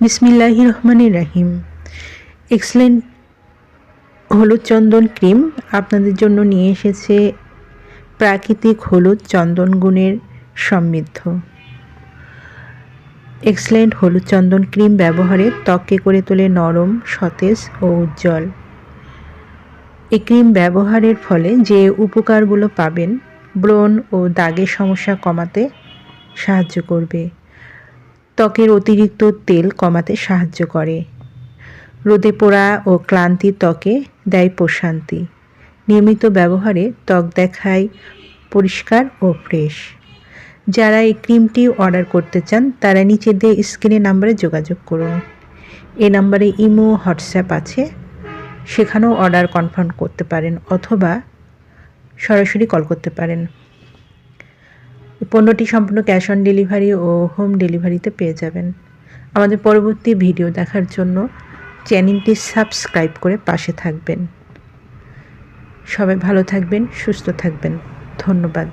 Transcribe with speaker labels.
Speaker 1: বিসমিল্লাহ রহমান রাহিম। এক্সেলেন্ট হলুদ চন্দন ক্রিম আপনাদের জন্য নিয়ে এসেছে প্রাকৃতিক হলুদ চন্দন গুণের সমৃদ্ধ। এক্সেলেন্ট হলুদ চন্দন ক্রিম ব্যবহারে ত্বককে করে তোলে নরম, সতেজ ও উজ্জ্বল। এই ক্রিম ব্যবহারের ফলে যে উপকারগুলো পাবেন ব্রণ ও দাগের সমস্যা কমাতে সাহায্য করবে। ত্বকের অতিরিক্ত তেল কমাতে সাহায্য করে। রোদে পোড়া ও ক্লান্তি ত্বকে দেয় প্রশান্তি। নিয়মিত ব্যবহারে ত্বক দেখায় পরিষ্কার ও ফ্রেশ। যারা এই ক্রিমটি অর্ডার করতে চান, তারা নিচে দিয়ে স্ক্রিনে নাম্বারে যোগাযোগ করুন। এই নাম্বারে ইমো, হোয়াটসঅ্যাপ আছে। সেখানেও অর্ডার কনফার্ম করতে পারেন অথবা সরাসরি কল করতে পারেন। পণ্যটি সম্পূর্ণ ক্যাশ অন ডেলিভারি ও হোম ডেলিভারিতে পেয়ে যাবেন। আমাদের পরবর্তী ভিডিও দেখার জন্য চ্যানেলটি সাবস্ক্রাইব করে পাশে থাকবেন। সবাই ভালো থাকবেন, সুস্থ থাকবেন। ধন্যবাদ।